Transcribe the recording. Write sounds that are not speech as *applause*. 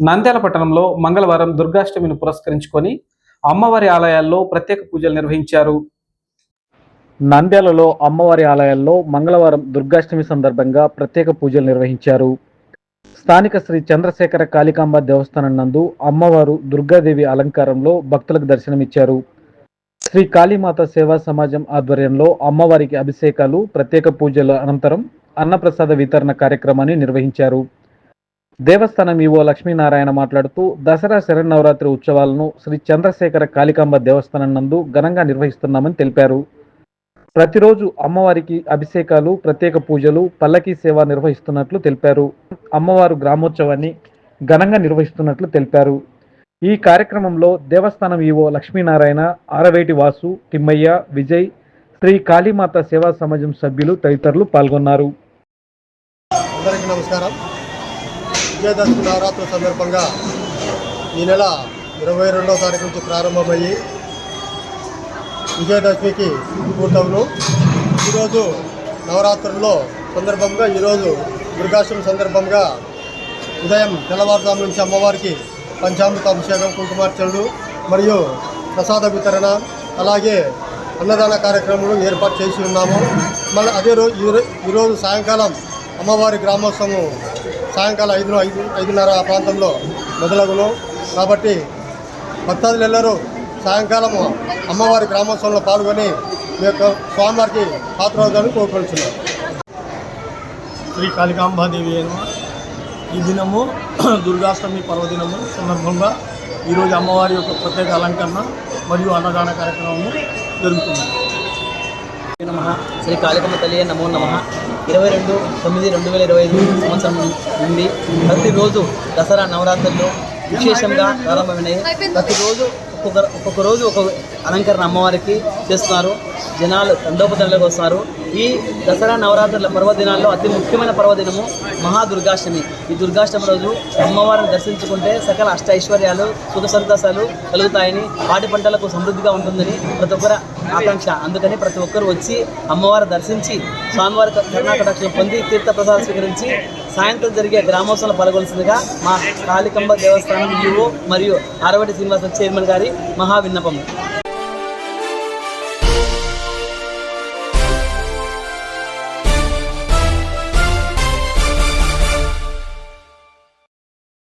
నంద్యాల పట్టణంలో మంగళవారం దుర్గాష్టమిని పురస్కరించుకొని అమ్మవారి ఆలయాల్లో ప్రత్యేక పూజలు నిర్వహించారు. నంద్యాలలో అమ్మవారి ఆలయాల్లో మంగళవారం దుర్గాష్టమి సందర్భంగా ప్రత్యేక పూజలు నిర్వహించారు. స్థానిక శ్రీ చంద్రశేఖర కాళికాంబ దేవస్థానం నందు అమ్మవారు దుర్గాదేవి అలంకారంలో భక్తులకు దర్శనమిచ్చారు. శ్రీ కాళీమాత సేవా సమాజం ఆధ్వర్యంలో అమ్మవారికి అభిషేకాలు ప్రత్యేక పూజల అనంతరం అన్నప్రసాద వితరణ కార్యక్రమాన్ని నిర్వహించారు. దేవస్థానం ఈవో లక్ష్మీనారాయణ మాట్లాడుతూ దసరా శరన్నవరాత్రి ఉత్సవాలను శ్రీ చంద్రశేఖర కాళికాంబ దేవస్థానం నందు ఘనంగా నిర్వహిస్తున్నామని తెలిపారు. ప్రతిరోజు అమ్మవారికి అభిషేకాలు ప్రత్యేక పూజలు పల్లకీ సేవ నిర్వహిస్తున్నట్లు తెలిపారు. అమ్మవారు గ్రామోత్సవాన్ని ఘనంగా నిర్వహిస్తున్నట్లు తెలిపారు. ఈ కార్యక్రమంలో దేవస్థానం ఈవో లక్ష్మీనారాయణ ఆరవేటి వాసు తిమ్మయ్య విజయ్ శ్రీ కాళీమాత సేవా సమాజం సభ్యులు తదితరులు పాల్గొన్నారు. అందరికీ నమస్కారం. విజయదశమి నవరాత్రుల సందర్భంగా ఈ నెల ఇరవై రెండవ తారీఖు నుంచి ప్రారంభమయ్యి విజయదశమికి పూర్తవును ఈరోజు నవరాత్రుల్లో సందర్భంగా ఈరోజు దుర్గాష్టమి సందర్భంగా ఉదయం తెల్లవారుజాము నుంచి అమ్మవారికి పంచామృత అభిషేకం కుంకుమార్చనలు మరియు ప్రసాద వితరణ అలాగే అన్నదాన కార్యక్రమాలు ఏర్పాటు చేసి ఉన్నాము. మళ్ళీ అదే రోజు ఈరోజు సాయంకాలం అమ్మవారి గ్రామోత్సవం సాయంకాలం ఐదు ఐదు ఐదున్నర ఆ ప్రాంతంలో మొదలగును. కాబట్టి భక్తాదులెల్లరూ సాయంకాలం అమ్మవారి గ్రామోత్సవంలో పాల్గొని మీ యొక్క స్వామివారికి పాత్రవుతారని కోరుకుంటున్నాను శ్రీ కాళికాంబాదేవి అయిన ఈ దినము *clears throat* దుర్గాష్టమి పర్వదినము సందర్భంగా ఈరోజు అమ్మవారి యొక్క ప్రత్యేక అలంకరణ మరియు అన్నదాన కార్యక్రమము జరుగుతుంది. నమ శ్రీ కాళికమ్మ తల్లి నమో నమ. ఇరవై రెండు తొమ్మిది రెండు వేల ఇరవై ఐదు సంవత్సరం నుండి ప్రతిరోజు దసరా నవరాత్రుల్లో విశేషంగా ప్రారంభమైనాయి ప్రతిరోజు ఒక్కొక్క ఒక్కొక్క రోజు ఒక్కొక్క అలంకరణ అమ్మవారికి చేస్తున్నారు. జనాలు దండోపదండలకు వస్తున్నారు ఈ దసరా నవరాత్రుల పర్వదినాల్లో అతి ముఖ్యమైన పర్వదినము మహాదుర్గాష్టమి. ఈ దుర్గాష్టమి రోజు అమ్మవారిని దర్శించుకుంటే సకల అష్ట ఐశ్వర్యాలు సుఖ సంతోషాలు కలుగుతాయని పాడి పంటలకు సమృద్ధిగా ఉంటుందని ప్రతి ఒక్కరి ఆకాంక్ష. అందుకని ప్రతి ఒక్కరు వచ్చి అమ్మవారిని దర్శించి స్వామివారి కరుణాకటాక్షలు పొంది తీర్థ ప్రసాదం స్వీకరించి సాయంత్రం జరిగే గ్రామోత్సవంలో పాల్గొల్సిందిగా మా కాళికంబ దేవస్థానం ఈవో మరియు అరవటి శ్రీనివాస చైర్మన్ గారి మహా విన్నపము